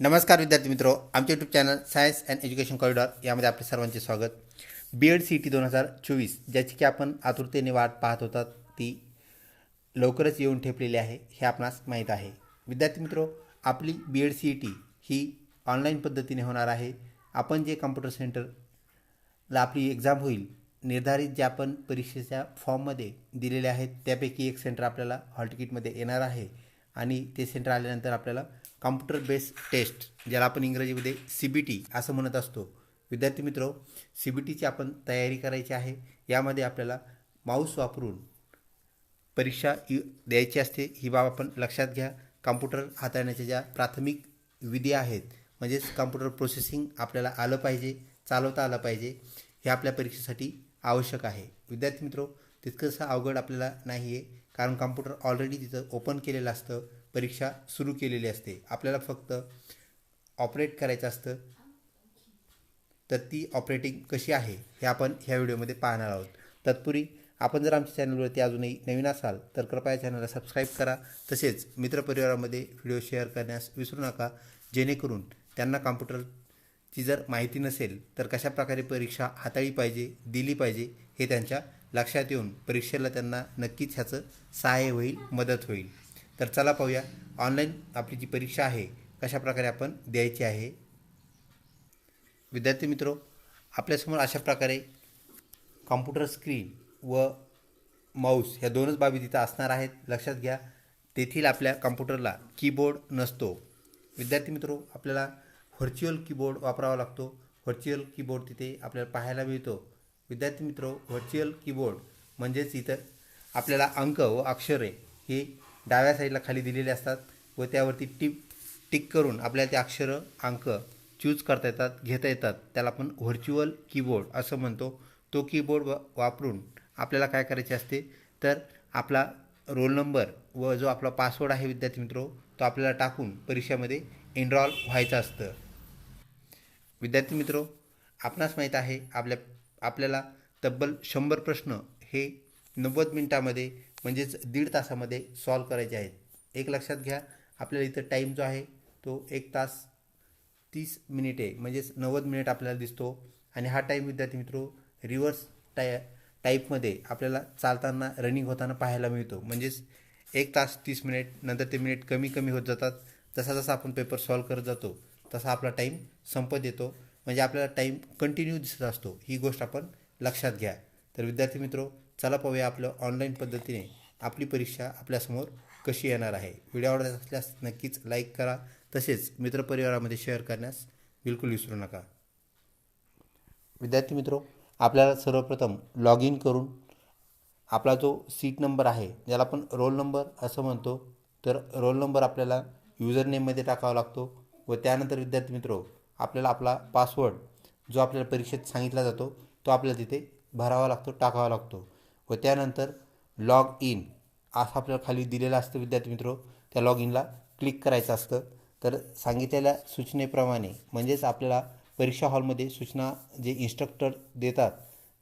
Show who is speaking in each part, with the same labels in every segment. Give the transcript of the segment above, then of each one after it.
Speaker 1: नमस्कार विद्यार्थी मित्रो आमचे YouTube channel science and education corridor यामध्ये आपले सर्वांचे स्वागत. बी एड सी टी दोन हजार चोवीस ज्याची की आपण आतुरतेने वाट पाहत होतात ती लवकरच येऊन ठेपलेली आहे हे आपणास माहीत आहे. विद्यार्थी मित्रो आपली B Ed C E T ही ऑनलाईन पद्धतीने होणार आहे. आपण जे कम्प्युटर सेंटरला आपली एक्झाम होईल निर्धारित जे आपण परीक्षेच्या फॉर्ममध्ये दिलेले आहेत त्यापैकी एक सेंटर आपल्याला हॉल तिकीटमध्ये येणार आहे. आणि ते सेंटर आल्यानंतर आपल्याला कॉम्प्युटर बेस्ड टेस्ट ज्याला आपण इंग्रजीमध्ये सी बी टी असं म्हणत असतो. विद्यार्थी मित्र सी बी टीची आपण तयारी करायची आहे. यामध्ये आपल्याला माऊस वापरून परीक्षा यु द्यायची असते. ही बाब आपण लक्षात घ्या. कॉम्प्युटर हाताळण्याच्या ज्या प्राथमिक विधी आहेत म्हणजेच कॉम्प्युटर प्रोसेसिंग आपल्याला आलं पाहिजे चालवता आलं पाहिजे हे आपल्या परीक्षेसाठी आवश्यक आहे. विद्यार्थी मित्रो तितकंसं अवघड आपल्याला नाही आहे कारण कॉम्प्युटर ऑलरेडी तिथं ओपन केलेलं असतं. परीक्षा सुरू केलेली असते. आपल्याला फक्त ऑपरेट करायचं असतं. तर ती ऑपरेटिंग कशी आहे हे आपण ह्या व्हिडिओमध्ये पाहणार आहोत. तत्पूर्वी आपण जर आमच्या चॅनलवरती अजूनही नवीन असाल तर कृपया चॅनलला सबस्क्राईब करा. तसेच मित्रपरिवारामध्ये व्हिडिओ शेअर करण्यास विसरू नका. जेणेकरून त्यांना कॉम्प्युटरची जर माहिती नसेल तर कशा प्रकारे परीक्षा हाताळली पाहिजे दिली पाहिजे हे त्यांच्या लक्षात येऊन परीक्षेला त्यांना नक्कीच ह्याचं सहाय्य होईल मदत होईल. तर चला पाहूया. ऑनलाईन आपली जी परीक्षा आहे कशा प्रकारे आपण द्यायची आहे? विद्यार्थी मित्रो आपल्यासमोर अशा प्रकारे कॉम्प्युटर स्क्रीन व माऊस ह्या दोनच बाबी तिथं असणार आहेत. लक्षात घ्या तेथील आपल्या कॉम्प्युटरला कीबोर्ड नसतो. विद्यार्थी मित्रो आपल्याला व्हर्च्युअल कीबोर्ड वापरावा लागतो. व्हर्च्युअल कीबोर्ड तिथे आपल्याला पाहायला मिळतो. विद्यार्थी मित्रो व्हर्च्युअल कीबोर्ड म्हणजेच इथं आपल्याला अंक व अक्षरे हे डाव्या साईडला खाली दिलेले असतात व त्यावरती टिप टिक करून आपल्याला ते अक्षरं अंक चूज करता येतात घेता येतात. त्याला आपण व्हर्च्युअल कीबोर्ड असं म्हणतो. तो कीबोर्ड वापरून आपल्याला काय करायचे असते? तर आपला रोल नंबर व जो आपला पासवर्ड आहे विद्यार्थी मित्रो तो आपल्याला टाकून परीक्षेमध्ये एनरॉल व्हायचं असतं. विद्यार्थी मित्रो आपणास माहीत आहे आपल्या आपल्याला तब्बल शंभर प्रश्न हे नव्वद मिनटामध्ये म्हणजेच दीड तासामध्ये सॉल्व करायचे आहेत. एक लक्षात घ्या आपल्याला इथं टाईम जो आहे तो एक तास तीस मिनिटे म्हणजेच नव्वद मिनिट आपल्याला दिसतो. आणि हा टाईम विद्यार्थी मित्रो रिव्हर्स टाय टाईपमध्ये आपल्याला चालताना रनिंग होताना पाहायला मिळतो. म्हणजेच एक तास तीस मिनिट नंतर ते मिनिट कमी कमी होत जातात. जसा जसा आपण पेपर सॉल्व करत जातो तसा आपला टाईम संपत येतो. म्हणजे आपल्याला टाईम कंटिन्यू दिसत असतो. ही गोष्ट आपण लक्षात घ्या. तर विद्यार्थी मित्रो चला पाहूया आपलं ऑनलाईन पद्धतीने आपली परीक्षा आपल्यासमोर कशी येणार आहे. व्हिडिओ आवडत असल्यास नक्कीच लाईक करा. तसेच मित्रपरिवारामध्ये शेअर करण्यास बिलकुल विसरू नका. विद्यार्थी मित्रो आपल्याला सर्वप्रथम लॉग इन करून आपला जो सीट नंबर आहे ज्याला आपण रोल नंबर असं म्हणतो तर रोल नंबर आपल्याला युजर नेममध्ये टाकावा लागतो व त्यानंतर विद्यार्थी मित्रो आपल्याला आपला पासवर्ड जो आपल्याला परीक्षेत सांगितला जातो तो आपल्याला तिथे भरावा लागतो टाकावा लागतो. व त्यानंतर लॉग इन असं आपल्याला खाली दिलेलं असतं विद्यार्थी मित्रो. त्या लॉग इनला क्लिक करायचं असतं. तर सांगितलेल्या सूचनेप्रमाणे म्हणजेच आपल्याला परीक्षा हॉलमध्ये सूचना जे इन्स्ट्रक्टर देतात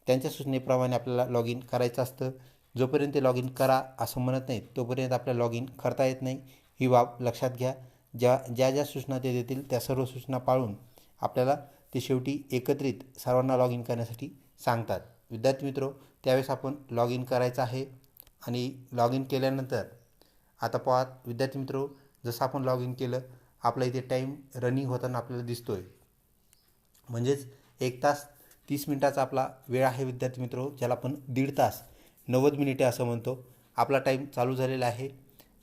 Speaker 1: त्यांच्या सूचनेप्रमाणे आपल्याला लॉग इन करायचं असतं. जोपर्यंत ते लॉग इन करा असं म्हणत नाहीत तोपर्यंत आपल्याला लॉग इन करता येत नाही. ही बाब लक्षात घ्या. ज्या ज्या ज्या सूचना ते देतील त्या सर्व सूचना पाळून आपल्याला ते शेवटी एकत्रित सर्वांना लॉग इन करण्यासाठी सांगतात. विद्यार्थी मित्रो त्यावेळेस आपण लॉग इन करायचं आहे. आणि लॉग इन केल्यानंतर आता पाहत विद्यार्थी मित्रो जसं आपण लॉग इन केलं आपला इथे टाईम रनिंग होताना आपल्याला दिसतो आहे म्हणजेच एक तास तीस मिनटाचा आपला वेळ आहे विद्यार्थी मित्रो ज्याला आपण दीड तास नव्वद मिनिटे असं म्हणतो. आपला टाईम चालू झालेला आहे.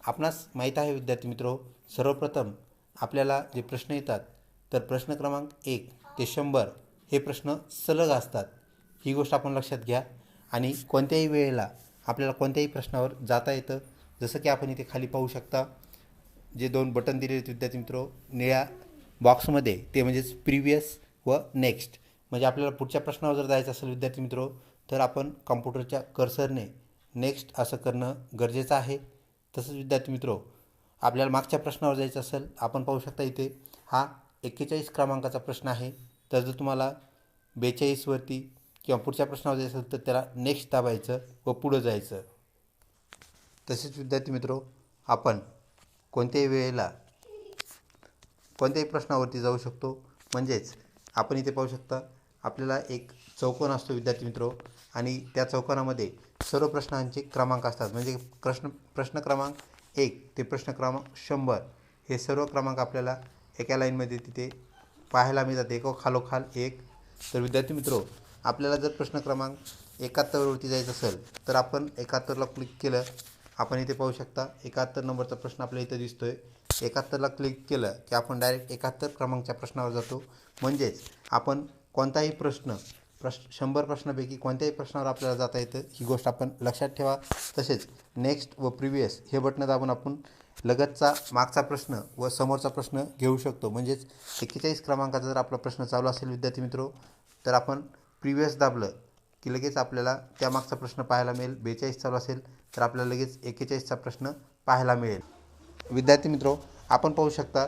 Speaker 1: आपणास माहीत आहे विद्यार्थी मित्रो सर्वप्रथम आपल्याला जे प्रश्न येतात तर प्रश्न क्रमांक एक ते शंभर हे प्रश्न सलग असतात. ही गोष्ट आपण लक्षात घ्या. आणि कोणत्याही वेळेला आपल्याला कोणत्याही प्रश्नावर जाता येतं. जसं की आपण इथे खाली पाहू शकता जे दोन बटन दिलेले आहेत विद्यार्थी मित्रो निळ्या बॉक्समध्ये ते म्हणजेच प्रिव्हियस व नेक्स्ट म्हणजे आपल्याला पुढच्या प्रश्नावर जर जायचं असेल विद्यार्थी मित्रो तर आपण कॉम्प्युटरच्या कर्सरने नेक्स्ट असं करणं गरजेचं आहे. तसंच विद्यार्थी मित्रो आपल्याला मागच्या प्रश्नावर जायचं असेल आपण पाहू शकता इथे हा एक्केचाळीस क्रमांकाचा प्रश्न आहे. तर जर तुम्हाला बेचाळीसवरती किंवा पुढच्या प्रश्नावर जायचं असेल तर त्याला नेक्स्ट दाबायचं व पुढं जायचं. तसेच विद्यार्थी मित्रो आपण कोणत्याही वेळेला कोणत्याही प्रश्नावरती जाऊ शकतो. म्हणजेच आपण इथे पाहू शकता आपल्याला एक चौकोन असतो विद्यार्थी मित्र आणि त्या चौकोनामध्ये सर्व प्रश्नांचे क्रमांक असतात. म्हणजे प्रश्न प्रश्न क्रमांक एक ते प्रश्न क्रमांक शंभर हे सर्व क्रमांक आपल्याला एका लाईनमध्ये तिथे पाहायला मिळतात. एक खालोखाल एक. तर विद्यार्थी मित्रो आपल्याला जर प्रश्न क्रमांक एकाहत्तरवरती जायचं असेल तर आपण एकाहत्तरला क्लिक केलं आपण इथे पाहू शकता एकाहत्तर नंबरचा प्रश्न आपल्या इथं दिसतो आहे एकाहत्तरला क्लिक केलं की आपण डायरेक्ट एकाहत्तर क्रमांकच्या प्रश्नावर जातो. म्हणजेच आपण कोणताही प्रश्न प्रश्न शंभर प्रश्नापैकी कोणत्याही प्रश्नावर आपल्याला जाता येतं ही गोष्ट आपण लक्षात ठेवा. तसेच नेक्स्ट व प्रिव्हियस हे बटणं दाबून आपण लगतचा मागचा प्रश्न व समोरचा प्रश्न घेऊ शकतो. म्हणजेच एक्केचाळीस क्रमांकाचा जर आपला प्रश्न चालू असेल विद्यार्थी मित्रो तर आपण प्रिवियस दाबलं की लगेच आपल्याला त्या मागचा प्रश्न पाहायला मिळेल. बेचाळीस चालू असेल तर आपल्याला लगेच एक्केचाळीसचा प्रश्न पाहायला मिळेल. विद्यार्थी मित्रो आपण पाहू शकता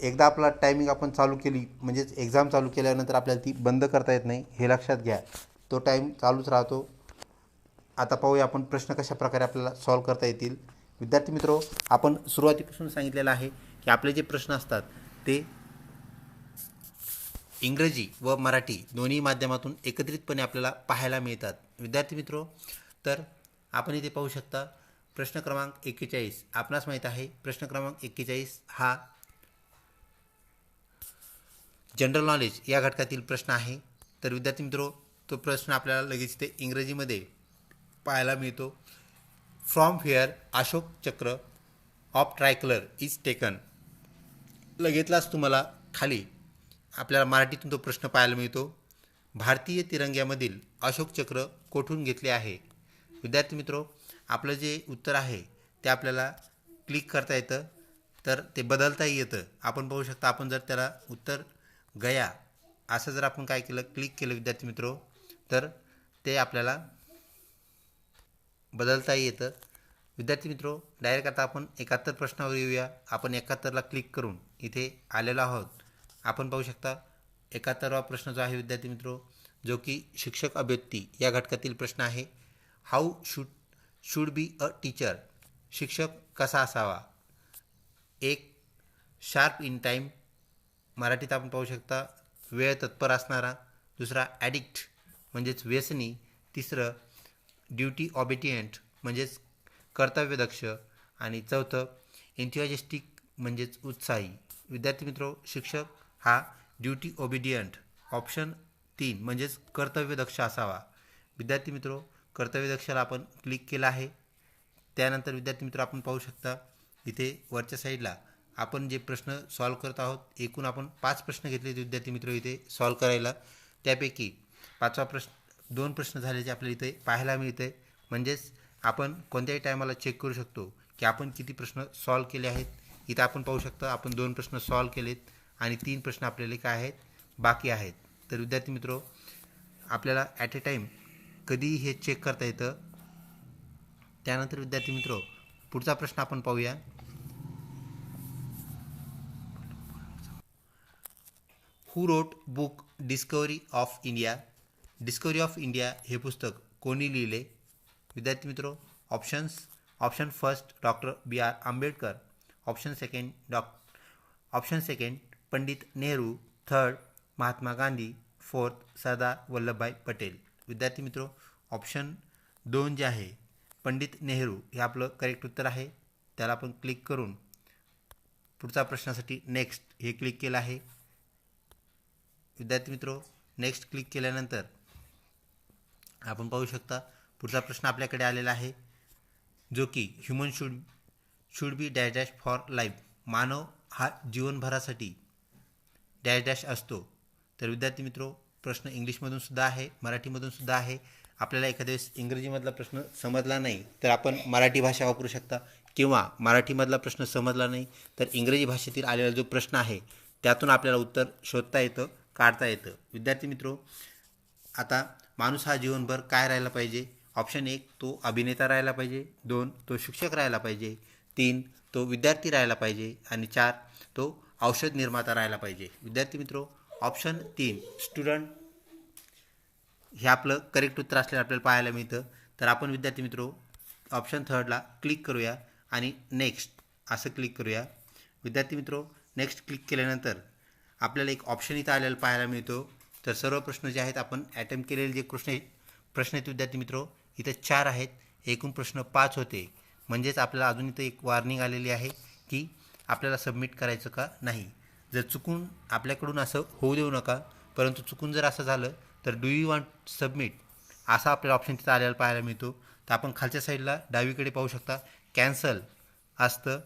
Speaker 1: एकदा आपला टायमिंग आपण चालू केली म्हणजेच एक्झाम चालू केल्यानंतर आपल्याला ती बंद करता येत नाही हे लक्षात घ्या. तो टाईम चालूच राहतो. आता पाहूया आपण प्रश्न कशा प्रकारे आपल्याला सॉल्व करता येतील. विद्यार्थी मित्रो आपण सुरुवातीपासून सांगितलेलं आहे की आपले जे प्रश्न असतात ते इंग्रजी व मराठी दोन्ही माध्यमातून एकत्रितपणे आपल्याला पाहायला मिळतात. विद्यार्थी मित्रो तर आपण इथे पाहू शकता प्रश्न क्रमांक एक्केचाळीस. आपणास माहीत आहे प्रश्न क्रमांक एक्केचाळीस हा जनरल नॉलेज या घटकातील प्रश्न आहे. तर विद्यार्थी मित्रो तो प्रश्न आपल्याला लगेच ते इंग्रजीमध्ये पाहायला मिळतो. From fair Ashok Chakra of tricolour is taken लगेचलाच तुम्हाला खाली आपल्याला मराठीतून तो प्रश्न पाहायला मिळतो. भारतीय तिरंग्यामधील अशोक चक्र कोठून घेतले आहे? विद्यार्थी मित्रो आपलं जे उत्तर आहे ते आपल्याला क्लिक करता येतं. तर ते बदलताही येतं. आपण पाहू शकता आपण जर त्याला उत्तर गया असं जर आपण काय केलं क्लिक केलं विद्यार्थी मित्रो तर ते आपल्याला बदलताही येतं. विद्यार्थी मित्रो डायरेक्ट आता आपण एकाहत्तर प्रश्नावर येऊया. आपण एकाहत्तरला क्लिक करून इथे आलेलो आहोत. आपण पाहू शकता एकाहत्तरावा प्रश्न जो आहे विद्यार्थी मित्रो जो की शिक्षक अभ्यर्थी या घटकातील प्रश्न आहे. How should should be a teacher शिक्षक कसा असावा? एक शार्प इन टाईम मराठीत आपण पाहू शकता वेळ तत्पर असणारा. दुसरा ॲडिक्ट म्हणजेच व्यसनी. तिसरं ड्युटी ऑबिटियंट म्हणजेच कर्तव्यदक्ष आणि चौथं एन्थिओजेस्टिक म्हणजेच उत्साही. विद्यार्थी मित्रो शिक्षक हा ड्युटी ओबिडियंट ऑप्शन तीन म्हणजेच कर्तव्यदक्ष असावा. विद्यार्थी मित्रो कर्तव्यदक्षाला आपण क्लिक केलं आहे. त्यानंतर विद्यार्थी मित्र आपण पाहू शकता इथे वरच्या साईडला आपण जे प्रश्न सॉल्व करत आहोत एकूण आपण पाच प्रश्न घेतले विद्यार्थी मित्र इथे सॉल्व करायला. त्यापैकी पाचवा प्रश्न दोन प्रश्न झाल्याचे आपल्याला इथे पाहायला मिळते. म्हणजेच आपण कोणत्याही टायमाला चेक करू शकतो की आपण किती प्रश्न सॉल्व केले आहेत. इथं आपण पाहू शकता आपण दोन प्रश्न सॉल्व केलेत. आणि तीन प्रश्न आपल्याला काय आहेत बाकी आहेत. तर विद्यार्थी मित्रो आपल्याला ॲट ए टाईम कधीही हे चेक करता येतं. त्यानंतर विद्यार्थी मित्रो पुढचा प्रश्न आपण पाहूया. Who wrote book Discovery of India Discovery of India हे पुस्तक कोणी लिहिले? विद्यार्थी मित्रो options option first doctor B R Ambedkar. Option second doc option second Pandit Nehru third Mahatma Gandhi fourth Sardar Vallabhbhai Patel. विद्यार्थी मित्रो ऑप्शन दोन जे आहे पंडित नेहरू हे आपलं करेक्ट उत्तर आहे. त्याला आपण क्लिक करून पुढचा प्रश्नासाठी नेक्स्ट हे क्लिक केलं आहे. विद्यार्थी मित्रो नेक्स्ट क्लिक केल्यानंतर आपण पाहू शकता पुढचा प्रश्न आपल्याकडे आलेला आहे जो की human should should be dash dash for life मानव हा जीवनभरासाठी डॅश डॅश असतो. तर विद्यार्थी मित्रो प्रश्न इंग्लिशमधून सुद्धा आहे मराठीमधून सुद्धा आहे. आपल्याला एखाद्या वेळेस इंग्रजीमधला प्रश्न समजला नाही तर आपण मराठी भाषा वापरू शकता. किंवा मराठीमधला प्रश्न समजला नाही तर इंग्रजी भाषेतील आलेला जो प्रश्न आहे त्यातून आपल्याला उत्तर शोधता येतं काढता येतं. विद्यार्थी मित्रो आता माणूस हा जीवनभर काय राहायला पाहिजे? ऑप्शन एक तो अभिनेता राहायला पाहिजे. दोन तो शिक्षक राहायला पाहिजे. तीन तो विद्यार्थी राहायला पाहिजे. आणि चार तो औषध निर्माता राहायला पाहिजे. विद्यार्थी मित्रो ऑप्शन तीन स्टुडंट हे आपलं करेक्ट उत्तर असल्याचं आपल्याला पाहायला मिळतं. तर आपण विद्यार्थी मित्रो ऑप्शन थर्डला क्लिक करूया आणि नेक्स्ट असं क्लिक करूया. विद्यार्थी मित्रो नेक्स्ट क्लिक केल्यानंतर आपल्याला एक ऑप्शन इथं आलेला पाहायला मिळतो. तर सर्व प्रश्न जे आहेत आपण अटेम्प्ट केलेले जे प्रश्न प्रश्न आहेत विद्यार्थी मित्रो इथं चार आहेत. एकूण प्रश्न पाच होते. म्हणजेच आपल्याला अजून इथं एक वार्निंग आलेली आहे की आपल्याला सबमिट करायचं का? नाही. जर चुकून आपल्याकडून असं होऊ देऊ नका परंतु चुकून जर असं झालं तर डू यू वॉन्ट सबमिट असा आपल्याला ऑप्शन तिथं आलेला पाहायला मिळतो. तर आपण खालच्या साईडला डावीकडे पाहू शकता. कॅन्सल असतं.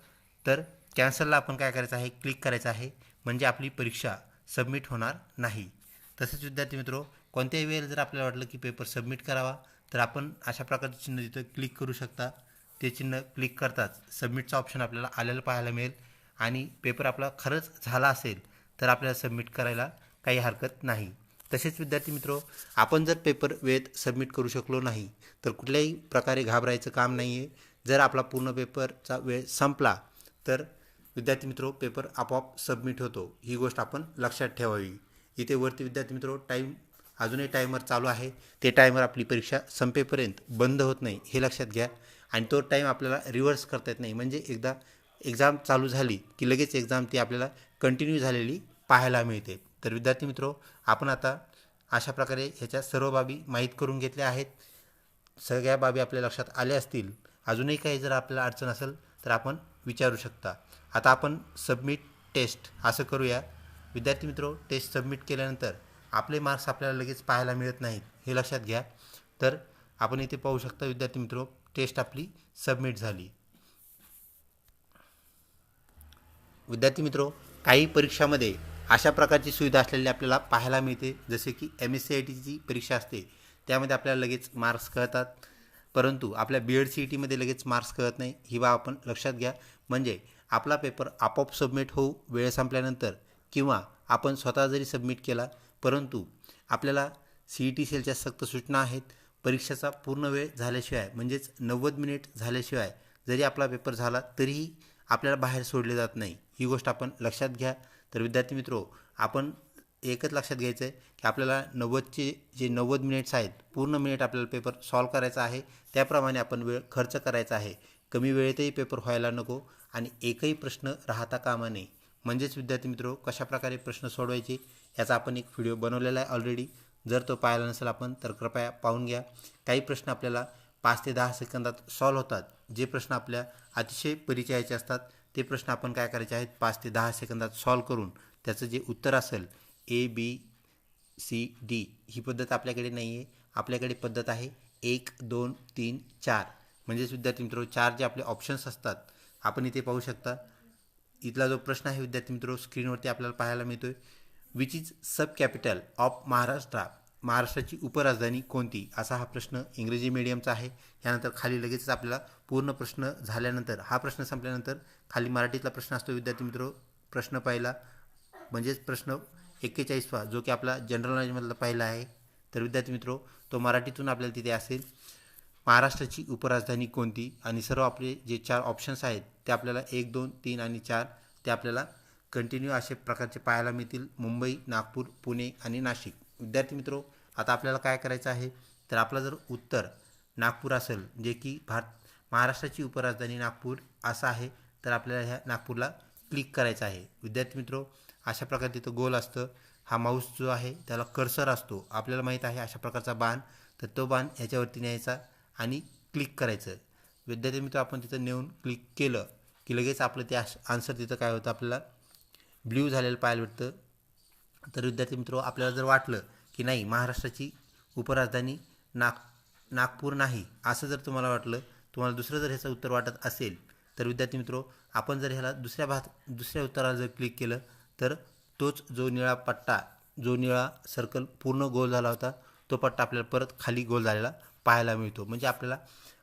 Speaker 1: तर कॅन्सलला आपण काय करायचं आहे? क्लिक करायचं आहे. म्हणजे आपली परीक्षा सबमिट होणार नाही. तसेच विद्यार्थी मित्रो कोणत्याही वेळेला जर आपल्याला वाटलं की पेपर सबमिट करावा तर आपण अशा प्रकारचं चिन्ह तिथं क्लिक करू शकता. ते चिन्ह क्लिक करताच सबमिटचा ऑप्शन आपल्याला आलेला पाहायला मिळेल. आणि पेपर आपला खरंच झाला असेल तर आपल्याला सबमिट करायला काही हरकत नाही. तसेच विद्यार्थी मित्रो आपण जर पेपर वेळेत सबमिट करू शकलो नाही तर कुठल्याही प्रकारे घाबरायचं काम नाही आहे जर आपला पूर्ण पेपरचा वेळ संपला तर विद्यार्थी मित्रो पेपर आपोआप सबमिट होतो. ही गोष्ट आपण लक्षात ठेवावी. इथे वरती विद्यार्थी मित्रो टाईम अजूनही टायमर चालू आहे. ते टायमर आपली परीक्षा संपेपर्यंत बंद होत नाही. हे लक्षात घ्या. आणि तो टाईम आपल्याला रिव्हर्स करता येत नाही. म्हणजे एकदा एक्झाम चालू झाली की लगेच एक्झाम ती आपल्याला कंटिन्यू झालेली पाहायला मिळते. तर विद्यार्थी मित्रो आपण आता अशा प्रकारे ह्याच्या सर्व बाबी माहीत करून घेतल्या आहेत. सगळ्या बाबी आपल्या लक्षात आल्या असतील. अजूनही काही जर आपल्याला अडचण असेल तर आपण विचारू शकता. आता आपण सबमिट टेस्ट असं करूया. विद्यार्थी मित्रो टेस्ट सबमिट केल्यानंतर आपले मार्क्स आपल्याला लगेच पाहायला मिळत नाहीत हे लक्षात घ्या. तर आपण इथे पाहू शकता विद्यार्थी मित्रो टेस्ट आपली सबमिट झाली. विद्यार्थी मित्रो काही परीक्षामध्ये अशा प्रकारची सुविधा असलेली आपल्याला पाहायला मिळते. जसे की एम एस सी आय टीची परीक्षा असते त्यामध्ये आपल्याला लगेच मार्क्स कळतात. परंतु आपल्या बी एड सी ई टीमध्ये लगेच मार्क्स कळत नाही. ही बाब आपण लक्षात घ्या. म्हणजे आपला पेपर आपोआप सबमिट होऊ वेळ संपल्यानंतर किंवा आपण स्वतः जरी सबमिट केला परंतु आपल्याला सी ई टी सेलच्या सक्त सूचना आहेत. परीक्षेचा पूर्ण वेळ झाल्याशिवाय म्हणजेच नव्वद मिनिट झाल्याशिवाय जरी आपला पेपर झाला तरीही आपल्याला बाहेर सोडले जात नाही. ही गोष्ट आपण लक्षात घ्या. तर विद्यार्थी मित्रो आपण एकच लक्षात घ्यायचं आहे की आपल्याला नव्वदचे जे नव्वद मिनिट्स आहेत पूर्ण मिनिट आपल्याला पेपर सॉल्व करायचा आहे. त्याप्रमाणे आपण वेळ खर्च करायचा आहे. कमी वेळेतही पेपर व्हायला नको आणि एकही प्रश्न राहता कामा नये. म्हणजेच विद्यार्थी मित्रो कशाप्रकारे प्रश्न सोडवायचे याचा आपण एक व्हिडिओ बनवलेला आहे ऑलरेडी जर तो पाहिला नसेल आपण तर कृपया पाहून घ्या. काही प्रश्न आपल्याला पाच ते दहा सेकंदात सॉल्व होतात. जे प्रश्न आपल्या अतिशय परिचयाचे असतात ते प्रश्न आपण काय करायचे आहेत? पाच ते दहा सेकंदात सॉल्व करून त्याचं जे उत्तर असेल ए बी सी डी ही पद्धत आपल्याकडे नाही आहे आपल्याकडे पद्धत आहे एक दोन तीन चार. म्हणजेच विद्यार्थी मित्रो चार जे आपले ऑप्शन्स असतात आपण इथे पाहू शकता. इथला जो प्रश्न आहे विद्यार्थी मित्रो स्क्रीनवरती आपल्याला पाहायला मिळतो आहे which is sub capital of Maharashtra महाराष्ट्राची उपराजधानी कोणती? असा हा प्रश्न इंग्रजी मीडियमचा आहे. यानंतर खाली लगेचच आपल्याला पूर्ण प्रश्न झाल्यानंतर हा प्रश्न संपल्यानंतर खाली मराठीतला प्रश्न असतो विद्यार्थी मित्र प्रश्न पाहिला म्हणजेच प्रश्न एक्केचाळीसवा जो की आपला जनरल नॉलेजमधला पाहिला आहे. तर विद्यार्थी मित्रो तो मराठीतून आपल्याला तिथे असेल. महाराष्ट्राची उपराजधानी कोणती? आणि सर्व आपले जे चार ऑप्शन्स आहेत ते आपल्याला एक दोन तीन आणि चार ते आपल्याला कंटिन्यू असे प्रकारचे पाहायला मिळतील. मुंबई नागपूर पुणे आणि नाशिक. विद्यार्थी मित्रो आता आपल्याला काय करायचं आहे? तर आपलं जर उत्तर नागपूर असेल जे की भारत महाराष्ट्राची उपराजधानी नागपूर असं आहे तर आपल्याला ह्या नागपूरला क्लिक करायचं आहे. विद्यार्थी मित्रो अशा प्रकारे तिथं गोल असतं. हा माऊस जो आहे त्याला कर्सर असतो. आपल्याला माहीत आहे अशा प्रकारचा बाण. तर तो बाण ह्याच्यावरती न्यायचा आणि क्लिक करायचं. विद्यार्थी मित्र आपण तिथं नेऊन क्लिक केलं की लगेच आपलं ते आन्सर तिथं काय होतं आपल्याला? ब्ल्यू झालेलं पाहायला भेटतं. तर विद्यार्थी मित्र आपल्याला जर वाटलं की नाही महाराष्ट्राची उपराजधानी नाग नागपूर नाही असं जर तुम्हाला वाटलं तुम्हाला दुसरं जर ह्याचं उत्तर वाटत असेल तर विद्यार्थी मित्रो आपण जर ह्याला दुसऱ्या भाग दुसऱ्या उत्तराला जर क्लिक केलं तर तोच जो निळा पट्टा जो निळा सर्कल पूर्ण गोल झाला होता तो पट्टा आपल्याला परत खाली गोल झालेला पाहायला मिळतो. म्हणजे आपल्याला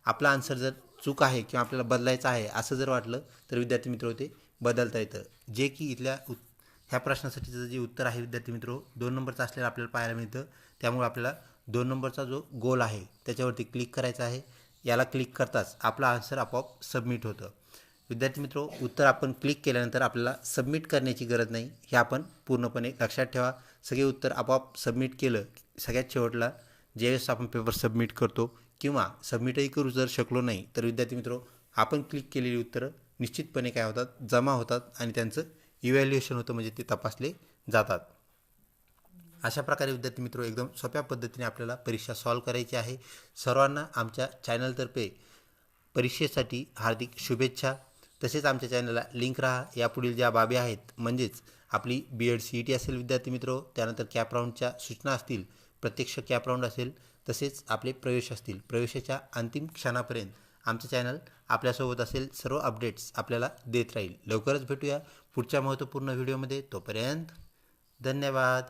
Speaker 1: आपला आन्सर जर चूक आहे किंवा आपल्याला बदलायचं आहे असं जर वाटलं तर विद्यार्थी मित्र ते बदलता येतं. जे की इथल्या उत् ह्या प्रश्नासाठीचं जे उत्तर आहे विद्यार्थी मित्र दोन नंबरचं असलेलं आपल्याला पाहायला मिळतं. त्यामुळे आपल्याला दोन नंबरचा जो गोल आहे त्याच्यावरती क्लिक करायचा आहे. याला क्लिक करताच आपला आन्सर आपोआप सबमिट होतं. विद्यार्थी मित्रो उत्तर आपण क्लिक केल्यानंतर आपल्याला सबमिट करण्याची गरज नाही. हे आपण पूर्णपणे लक्षात ठेवा. सगळे उत्तर आपोआप सबमिट केलं सगळ्यात शेवटला ज्यावेळेस आपण पेपर सबमिट करतो किंवा सबमिटही करू जर शकलो नाही तर विद्यार्थी मित्रो आपण क्लिक केलेली उत्तरं निश्चितपणे काय होतात? जमा होतात आणि त्यांचं इव्हॅल्युएशन होतं म्हणजे ते तपासले जातात. अशा प्रकारे विद्यार्थी मित्र एकदम सोप्या पद्धतीने आपल्याला परीक्षा सॉल्व करायची आहे. सर्वांना आमच्या चॅनलतर्फे परीक्षेसाठी हार्दिक शुभेच्छा. तसेच आमच्या चॅनलला लिंक राहा. यापुढील ज्या बाबी आहेत म्हणजेच आपली B Ed C E T असेल विद्यार्थी मित्र त्यानंतर कॅप राऊंडच्या सूचना असतील प्रत्यक्ष कॅप राऊंड असेल तसेच आपले प्रवेश असतील. प्रवेशाच्या अंतिम क्षणापर्यंत आमचं चॅनल आपल्यासोबत असेल सर्व अपडेट्स आपल्याला देत राहील. लवकरच भेटूया पुढच्या महत्त्वपूर्ण व्हिडिओमध्ये तोपर्यंत धन्यवाद.